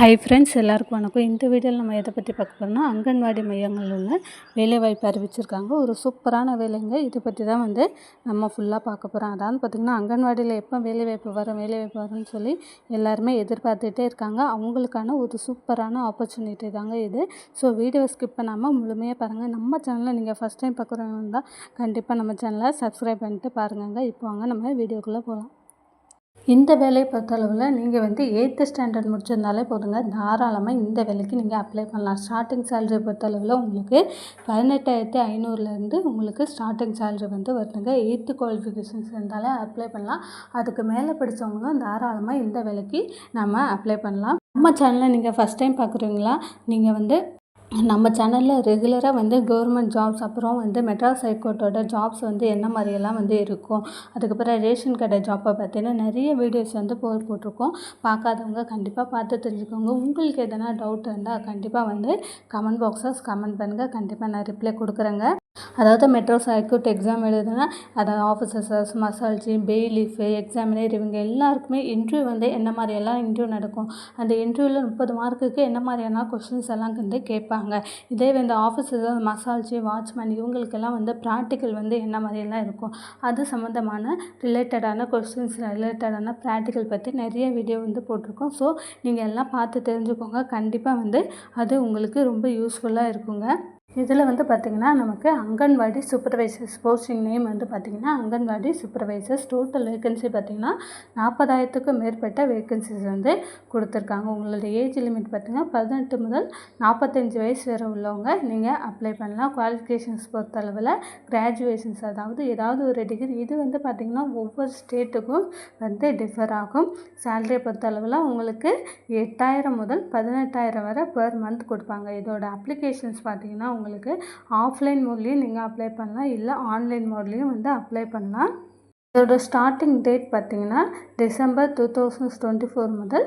Hi friends எல்லாருக்கும் வணக்கம். இந்த வீடியோவில் நம்ம எதை பற்றி பார்க்க போகிறோம்னா அங்கன்வாடி மையங்களில் உள்ள வேலைவாய்ப்பு அறிவிச்சிருக்காங்க. ஒரு சூப்பரான வேலைங்க. இதை பற்றி தான் வந்து நம்ம ஃபுல்லாக பார்க்க போகிறோம் அதாவது பார்த்திங்கன்னா அங்கன்வாடியில் எப்போ வேலைவாய்ப்பு வரும் வேலைவாய்ப்பு வரும்னு சொல்லி எல்லாருமே எதிர்பார்த்துட்டே இருக்காங்க. அவங்களுக்கான ஒரு சூப்பரான ஆப்பர்ச்சுனிட்டி தாங்க இது. ஸோ வீடியோ ஸ்கிப் பண்ணாமல் முழுமையாக பாருங்கள் நம்ம சேனலில் நீங்கள் ஃபஸ்ட் டைம் பார்க்குறவங்க இருந்தால் கண்டிப்பாக நம்ம சேனலை சப்ஸ்கிரைப் பண்ணிட்டு பாருங்கங்க. இப்போ வாங்க நம்ம வீடியோக்குள்ளே போகலாம் இந்த வேலையை பொறுத்தளவில் நீங்கள் வந்து எயித்து ஸ்டாண்டர்ட் முடிச்சிருந்தாலே போதுங்க. தாராளமாக இந்த வேலைக்கு நீங்கள் அப்ளை பண்ணலாம். ஸ்டார்டிங் சேலரி பொறுத்தளவில் உங்களுக்கு பதினெட்டாயிரத்தி ஐநூறுலேருந்து உங்களுக்கு ஸ்டார்டிங் சேலரி வந்து வருதுங்க. எயித்து குவாலிஃபிகேஷன்ஸ் இருந்தாலே அப்ளை பண்ணலாம். அதுக்கு மேலே படித்தவங்களும் தாராளமாக இந்த வேலைக்கு நம்ம அப்ளை பண்ணலாம். நம்ம சேனலை நீங்கள் ஃபஸ்ட் டைம் பார்க்குறீங்களா நீங்கள் வந்து நம்ம சேனலில் ரெகுலராக வந்து கவர்மெண்ட் ஜாப்ஸ் அப்புறம் வந்து மெட்ராஸ் ஹைகோர்ட்டோட ஜாப்ஸ் வந்து என்ன மாதிரியெல்லாம் வந்து இருக்கும் அதுக்கப்புறம் ரேஷன் கடை ஜாப்பை பற்றின நிறைய வீடியோஸ் வந்து போ போட்டிருக்கோம். பார்க்காதவங்க கண்டிப்பாக பார்த்து தெரிஞ்சுக்கோங்க. உங்களுக்கு எதனா டவுட் இருந்தால் கண்டிப்பாக வந்து கமெண்ட் பாக்ஸஸ் கமெண்ட் பண்ணுங்கள் கண்டிப்பாக நான் ரிப்ளை கொடுக்குறேங்க. அதாவது மெட்ரோ ஹைகோர்ட் எக்ஸாம் எழுதுனா அதாவது ஆஃபீஸர்ஸ் மசால்ஜி பெய்லீஃபு எக்ஸாமினர் இவங்க எல்லாருக்குமே இன்டர்வியூ வந்து என்ன மாதிரியெல்லாம் இன்டர்வியூ நடக்கும்? அந்த இன்டர்வியூவில் முப்பது மார்க்குக்கு என்ன மாதிரியான கொஷின்ஸ் எல்லாம் வந்து கேட்பாங்க? இதே வந்து ஆஃபீஸர்ஸ் மசால்ஜி வாட்ச்மேன் இவங்களுக்கெல்லாம் வந்து ப்ராக்டிக்கல் வந்து என்ன மாதிரியெல்லாம் இருக்கும்? அது சம்மந்தமான ரிலேட்டடான கொஸ்டின்ஸ் ரிலேட்டடான ப்ராக்டிக்கல் பற்றி நிறைய வீடியோ வந்து போட்டிருக்கோம். ஸோ நீங்கள் எல்லாம் பார்த்து தெரிஞ்சுக்கோங்க. கண்டிப்பாக வந்து அது உங்களுக்கு ரொம்ப யூஸ்ஃபுல்லாக இருக்குங்க. இதில் வந்து பார்த்திங்கன்னா நமக்கு அங்கன்வாடி சூப்பர்வைசர்ஸ் போஸ்டிங் நேம் வந்து பார்த்திங்கன்னா அங்கன்வாடி சூப்பர்வைசர்ஸ் டோட்டல் வேகன்சி பார்த்திங்கன்னா நாற்பதாயிரத்துக்கும் மேற்பட்ட வேகன்சிஸ் வந்து கொடுத்துருக்காங்க. உங்களோட ஏஜ் லிமிட் பார்த்திங்கன்னா பதினெட்டு முதல் நாற்பத்தஞ்சு வயசு வரை உள்ளவங்க நீங்கள் அப்ளை பண்ணலாம். குவாலிஃபிகேஷன்ஸ் பொறுத்தளவில் கிராஜுவேஷன்ஸ் அதாவது ஏதாவது ஒரு டிகிரி இது வந்து பார்த்திங்கன்னா ஒவ்வொரு ஸ்டேட்டுக்கும் வந்து டிஃபர் ஆகும். சேலரியை பொறுத்தளவில் உங்களுக்கு எட்டாயிரம் முதல் பதினெட்டாயிரம் வரை பெர் மந்த் கொடுப்பாங்க. இதோட அப்ளிகேஷன்ஸ் பார்த்திங்கன்னா உங்களுக்கு ஆஃப்லைன் மோட்லேயும் நீங்கள் அப்ளை பண்ணலாம். இல்லை ஆன்லைன் மோட்லேயும் வந்து அப்ளை பண்ணலாம். இதோட ஸ்டார்டிங் டேட் பார்த்திங்கன்னா December two thousand twenty four முதல்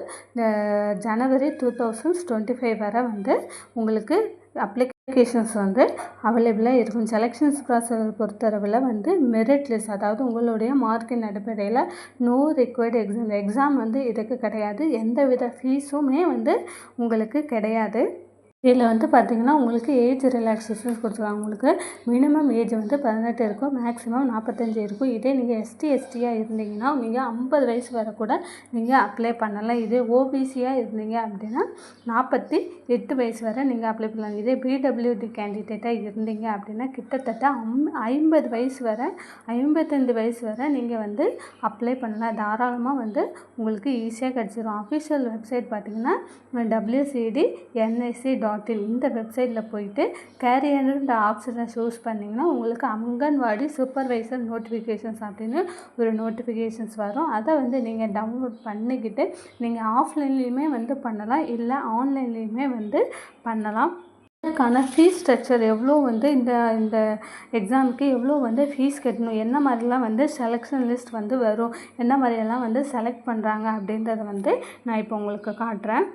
ஜனவரி டூ தௌசண்ட் டுவெண்ட்டி ஃபைவ் வரை வந்து உங்களுக்கு அப்ளிகேஷன்ஸ் வந்து அவைலபிளாக இருக்கும். செலெக்ஷன்ஸ் ப்ராசஸ் பொறுத்தளவில் வந்து மெரிட் லிஸ்ட் அதாவது உங்களுடைய மார்க்கின் அடிப்படையில் நோ ரிக்வயர்டு எக்ஸாம் எக்ஸாம் வந்து இதுக்கு கிடையாது. எந்த வித ஃபீஸுமே வந்து உங்களுக்கு கிடையாது. இதில் வந்து பார்த்திங்கன்னா உங்களுக்கு ஏஜ் ரிலாக்ஸேஷன்ஸ் கொடுத்துருக்காங்க. உங்களுக்கு மினிமம் ஏஜ் வந்து பதினெட்டு இருக்கும் மேக்ஸிமம் நாற்பத்தஞ்சு இருக்கும். இதே நீங்கள் எஸ்டி எஸ்டியாக இருந்தீங்கன்னா நீங்கள் ஐம்பது வயசு வரை கூட நீங்கள் அப்ளை பண்ணலாம். இதே ஓபிசியாக இருந்தீங்க அப்படின்னா நாற்பத்தி எட்டு வயசு வரை நீங்கள் அப்ளை பண்ணலாம். இதே பிடபிள்யூடி கேண்டிடேட்டாக இருந்தீங்க அப்படின்னா கிட்டத்தட்ட அம் ஐம்பது வயசு வரை ஐம்பத்தஞ்சு வயசு வரை நீங்கள் வந்து அப்ளை பண்ணலாம். தாராளமாக வந்து உங்களுக்கு ஈஸியாக கிடச்சிரும். அஃபிஷியல் வெப்சைட் பார்த்திங்கன்னா WCD NIC dot dot in இந்த வெப்சைட்டில் போயிட்டு கேரியர்ன்ற ஆப்ஷனை சூஸ் பண்ணிங்கன்னா உங்களுக்கு அங்கன்வாடி சூப்பர்வைசர் நோட்டிஃபிகேஷன்ஸ் அப்படின்னு ஒரு நோட்டிஃபிகேஷன்ஸ் வரும். அதை வந்து நீங்கள் டவுன்லோட் பண்ணிக்கிட்டு நீங்கள் ஆஃப்லைன்லேயுமே வந்து பண்ணலாம். இல்லை ஆன்லைன்லேயுமே வந்து பண்ணலாம். இதுக்கான ஃபீஸ் ஸ்ட்ரக்சர் எவ்வளோ வந்து இந்த இந்த எக்ஸாமுக்கு எவ்வளோ வந்து ஃபீஸ் கட்டணும்? என்ன மாதிரிலாம் வந்து செலெக்ஷன் லிஸ்ட் வந்து வரும்? என்ன மாதிரியெல்லாம் வந்து செலக்ட் பண்ணுறாங்க அப்படின்றத வந்து நான் இப்போ உங்களுக்கு காட்டுறேன்.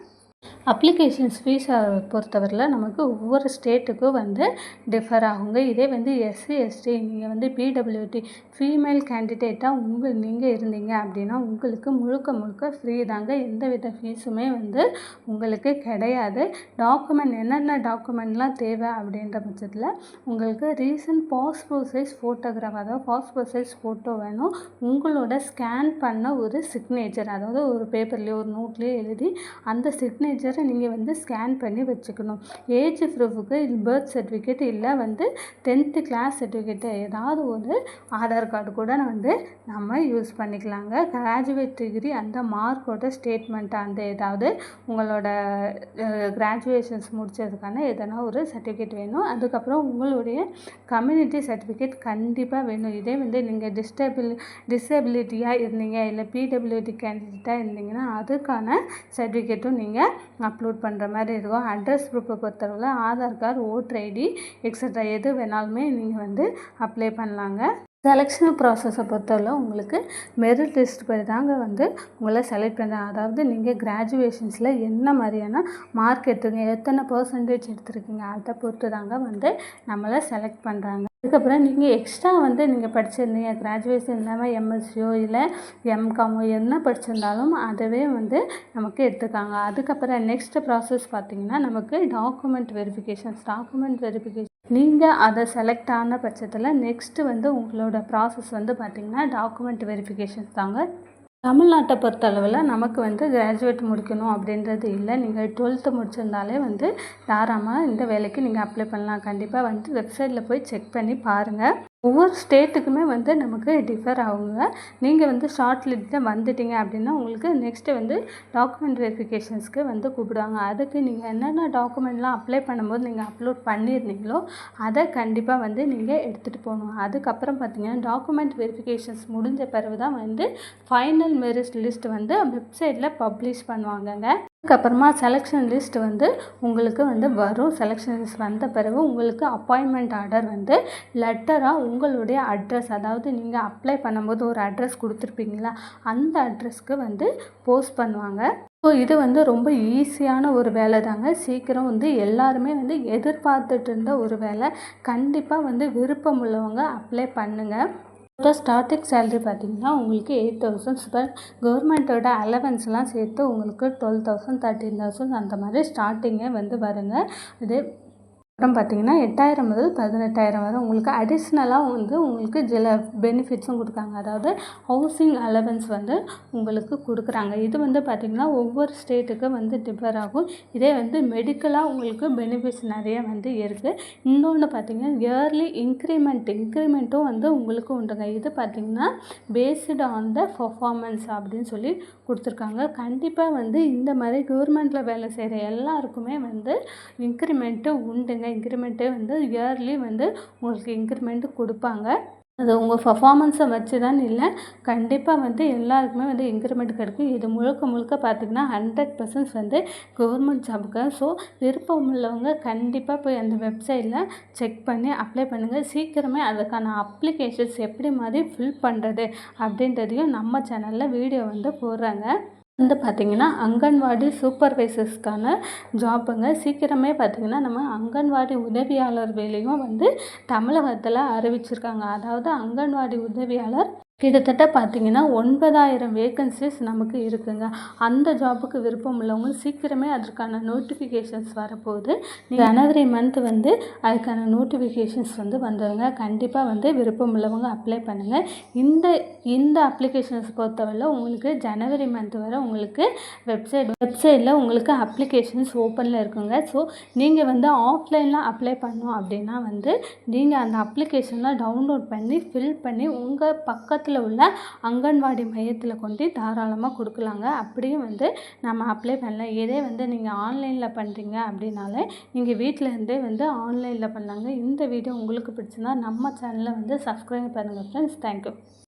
அப்ளிகேஷன்ஸ் ஃபீஸை பொறுத்தவரையில் நமக்கு ஒவ்வொரு ஸ்டேட்டுக்கும் வந்து டிஃபர் ஆகுங்க. இதே வந்து எஸ்சி எஸ்டி நீங்கள் வந்து பிடபிள்யூடி ஃபீமேல் கேண்டிடேட்டாக உங்கள் நீங்கள் இருந்தீங்க அப்படின்னா உங்களுக்கு முழுக்க முழுக்க ஃப்ரீ தாங்க. எந்த வித ஃபீஸுமே வந்து உங்களுக்கு கிடையாது. டாக்குமெண்ட் என்னென்ன டாக்குமெண்ட்லாம் தேவை அப்படின்ற பட்சத்தில் உங்களுக்கு ரீசன்ட் பாஸ்போர்ட் சைஸ் ஃபோட்டோகிராஃப் அதாவது பாஸ்போர்ட் சைஸ் ஃபோட்டோ வேணும். உங்களோட ஸ்கேன் பண்ண ஒரு சிக்னேச்சர் அதாவது ஒரு பேப்பர்லேயோ ஒரு நோட்லேயோ எழுதி அந்த சிக்னேச்சர் சிக்னேச்சரை நீங்கள் வந்து ஸ்கேன் பண்ணி வச்சுக்கணும். ஏஜ் ப்ரூஃபுக்கு பர்த் சர்டிஃபிகேட் இல்லை வந்து டென்த்து கிளாஸ் சர்டிஃபிகேட்டு ஏதாவது ஒரு ஆதார் கார்டு கூட வந்து நம்ம யூஸ் பண்ணிக்கலாங்க. கிராஜுவேட் டிகிரி அந்த மார்க்கோட ஸ்டேட்மெண்ட் அந்த ஏதாவது உங்களோட கிராஜுவேஷன்ஸ் முடித்ததுக்கான எதனா ஒரு சர்டிஃபிகேட் வேணும். அதுக்கப்புறம் உங்களுடைய கம்யூனிட்டி சர்டிஃபிகேட் கண்டிப்பாக வேணும். இதே வந்து நீங்கள் டிஸ்டபிள் டிசபிலிட்டியாக இருந்தீங்க இல்லை பிடபிள்யூடி கேண்டிடேட்டாக இருந்தீங்கன்னா அதுக்கான சர்டிஃபிகேட்டும் நீங்கள் அப்லோட் பண்ணுற மாதிரி இருக்கும். அட்ரஸ் ப்ரூஃபை பொறுத்தளவில் Aadhaar card voter ID extra எது வேணாலுமே நீங்கள் வந்து அப்ளை பண்ணலாங்க. செலெக்ஷன் ப்ராசஸை பொறுத்தவரை உங்களுக்கு மெரிட் லிஸ்ட் படி தாங்க வந்து உங்களை செலக்ட் பண்ணுறாங்க அதாவது நீங்கள் கிராஜுவேஷன்ஸில் என்ன மாதிரியான மார்க் எடுத்துருக்கீங்க எத்தனை பர்சன்டேஜ் எடுத்திருக்கீங்க அதை பொறுத்து தாங்க வந்து நம்மளை செலக்ட் பண்ணுறாங்க அதுக்கப்புறம் நீங்கள் எக்ஸ்ட்ரா வந்து நீங்கள் படிச்சிருந்தீங்க கிராஜுவேஷன் இல்லாமல் எம்எஸ்சியோ இல்லை எம்காமோ என்ன படிச்சிருந்தாலும் அதவே வந்து நமக்கு எடுத்துக்காங்க. அதுக்கப்புறம் நெக்ஸ்ட் ப்ராசஸ் பார்த்திங்கன்னா நமக்கு டாக்குமெண்ட் வெரிஃபிகேஷன்ஸ் டாக்குமெண்ட் வெரிஃபிகேஷன் நீங்கள் அதை செலக்ட் ஆன பட்சத்தில் நெக்ஸ்ட்டு வந்து உங்களோட ப்ராசஸ் வந்து பார்த்திங்கன்னா டாக்குமெண்ட் வெரிஃபிகேஷன்ஸ் தாங்க. தமிழ்நாட்டை பொறுத்தளவில் நமக்கு வந்து கிராஜுவேட் முடிக்கணும் அப்படின்றது இல்லை. நீங்கள் டுவெல்த்து முடிச்சிருந்தாலே வந்து தாராளமாக இந்த வேலைக்கு நீங்கள் அப்ளை பண்ணலாம். கண்டிப்பாக வந்து வெப்சைட்டில் போய் செக் பண்ணி பாருங்கள் ஒவ்வொரு ஸ்டேட்டுக்குமே வந்து நமக்கு டிஃபர் ஆகுங்க. நீங்கள் வந்து ஷார்ட் லிஸ்ட்டில் வந்துட்டீங்க அப்படின்னா உங்களுக்கு நெக்ஸ்ட்டு வந்து டாக்குமெண்ட் வெரிஃபிகேஷன்ஸ்க்கு வந்து கூப்பிடுவாங்க. அதுக்கு நீங்கள் என்னென்ன டாக்குமெண்ட்லாம் அப்ளை பண்ணும்போது நீங்கள் அப்லோட் பண்ணியிருந்தீங்களோ அதை கண்டிப்பாக வந்து நீங்கள் எடுத்துகிட்டு போகணும். அதுக்கப்புறம் பார்த்தீங்கன்னா டாக்குமெண்ட் வெரிஃபிகேஷன்ஸ் முடிஞ்ச பிறகு தான் வந்து ஃபைனல் மெரிட் லிஸ்ட் வந்து வெப்சைட்டில் பப்ளிஷ் பண்ணுவாங்கங்க. அதுக்கப்புறமா செலெக்ஷன் லிஸ்ட் வந்து உங்களுக்கு வந்து வரும். செலெக்ஷன் லிஸ்ட் வந்த பிறகு உங்களுக்கு அப்பாயின்மெண்ட் ஆர்டர் வந்து லெட்டராக உங்களுடைய அட்ரஸ் அதாவது நீங்கள் அப்ளை பண்ணும்போது ஒரு அட்ரஸ் கொடுத்துருப்பீங்களா? அந்த அட்ரஸ்க்கு வந்து போஸ்ட் பண்ணுவாங்க. ஸோ இது வந்து ரொம்ப ஈஸியான ஒரு வேலை தாங்க. சீக்கிரம் வந்து எல்லாருமே வந்து எதிர்பார்த்துட்டு இருந்த ஒரு வேலை. கண்டிப்பாக வந்து விருப்பம் உள்ளவங்க அப்ளை பண்ணுங்கள் இப்போ ஸ்டார்டிங் சேலரி பார்த்தீங்கன்னா உங்களுக்கு எயிட் தௌசண்ட்ஸ் பட் கவர்மெண்ட்டோட அலவன்ஸ்லாம் சேர்த்து உங்களுக்கு டுவெல் தௌசண்ட் தேர்ட்டீன் தௌசண்ட் அந்த மாதிரி ஸ்டார்டிங்கே வந்து வருங்க. இது அப்புறம் பார்த்தீங்கன்னா எட்டாயிரம் முதல் பதினெட்டாயிரம் வரை உங்களுக்கு அடிஷ்னலாக வந்து உங்களுக்கு சில பெனிஃபிட்ஸும் கொடுக்காங்க அதாவது ஹவுசிங் அலவன்ஸ் வந்து உங்களுக்கு கொடுக்குறாங்க. இது வந்து பார்த்திங்கன்னா ஒவ்வொரு ஸ்டேட்டுக்கும் வந்து டிஃபர் ஆகும். இதே வந்து மெடிக்கலாக உங்களுக்கு பெனிஃபிட்ஸ் நிறைய வந்து இருக்குது இன்னொன்று பார்த்திங்கன்னா இயர்லி இன்க்ரிமெண்ட் இன்க்ரிமெண்ட்டும் வந்து உங்களுக்கு உண்டுங்க. இது பார்த்திங்கன்னா பேஸ்டு ஆன் த பர்ஃபார்மன்ஸ் அப்படின்னு சொல்லி கொடுத்துருக்காங்க. கண்டிப்பாக வந்து இந்த மாதிரி கவர்மெண்ட்டில் வேலை செய்கிற எல்லாருக்குமே வந்து இன்க்ரிமெண்ட்டு உண்டுங்க. இன்க்ரிமெண்ட்டே வந்து இயர்லி வந்து உங்களுக்கு இன்க்ரிமெண்ட்டு கொடுப்பாங்க. அது உங்கள் பர்ஃபாமன்ஸை வச்சு தான் இல்லை. கண்டிப்பாக வந்து எல்லாருக்குமே வந்து இன்க்ரிமெண்ட் கிடைக்கும். இது முழுக்க முழுக்க பார்த்திங்கன்னா ஹண்ட்ரட் பர்சன்ட் வந்து கவர்மெண்ட் ஜாபுக்கு ஸோ விருப்பம் உள்ளவங்க கண்டிப்பாக போய் அந்த வெப்சைட்டில் செக் பண்ணி அப்ளை பண்ணுங்கள் சீக்கிரமே அதுக்கான அப்ளிகேஷன்ஸ் எப்படி மாதிரி ஃபில் பண்ணுறது அப்படின்றதையும் நம்ம சேனலில் வீடியோ வந்து போடுறாங்க. வந்து பார்த்திங்கன்னா அங்கன்வாடி சூப்பர்வைசர்ஸ்க்கான ஜாப்புங்க சீக்கிரமே பார்த்திங்கன்னா நம்ம அங்கன்வாடி உதவியாளர் வேலையும் வந்து தமிழகத்தில் அறிவிச்சிருக்காங்க. அதாவது அங்கன்வாடி உதவியாளர் கிட்டத்தட்ட பார்த்தீங்கன்னா ஒன்பதாயிரம் வேக்கன்சிஸ் நமக்கு இருக்குங்க. அந்த ஜாபுக்கு விருப்பம் உள்ளவங்க சீக்கிரமே அதற்கான நோட்டிஃபிகேஷன்ஸ் வரப்போகுது. ஜனவரி மந்த் வந்து அதுக்கான நோட்டிஃபிகேஷன்ஸ் வந்து வந்துடுங்க கண்டிப்பாக வந்து விருப்பம் உள்ளவங்க அப்ளை பண்ணுங்கள் இந்த இந்த அப்ளிகேஷன்ஸ் பொறுத்தவரை உங்களுக்கு ஜனவரி மந்த் வரை உங்களுக்கு வெப்சைட் வெப்சைட்டில் உங்களுக்கு அப்ளிகேஷன்ஸ் ஓப்பனில் இருக்குங்க. ஸோ நீங்கள் வந்து ஆஃப்லைனில் அப்ளை பண்ணோம் அப்படின்னா வந்து நீங்கள் அந்த அப்ளிகேஷன்லாம் டவுன்லோட் பண்ணி ஃபில் பண்ணி உங்கள் பக்கத்தில் பக்கத்தில் உள்ள அங்கன்வாடி மையத்தில் கொண்டு தாராளமாக கொடுக்கலாங்க. அப்படியும் வந்து நம்ம அப்ளை பண்ணலாம் இதே வந்து நீங்கள் ஆன்லைனில் பண்ணுறீங்க அப்படின்னாலே நீங்கள் வீட்டிலேருந்தே வந்து ஆன்லைனில் பண்ணலாங்க. இந்த வீடியோ உங்களுக்கு பிடிச்சிருந்தா நம்ம சேனலை வந்து சப்ஸ்கிரைப் பண்ணுங்கள் ஃப்ரெண்ட்ஸ் தேங்க்யூ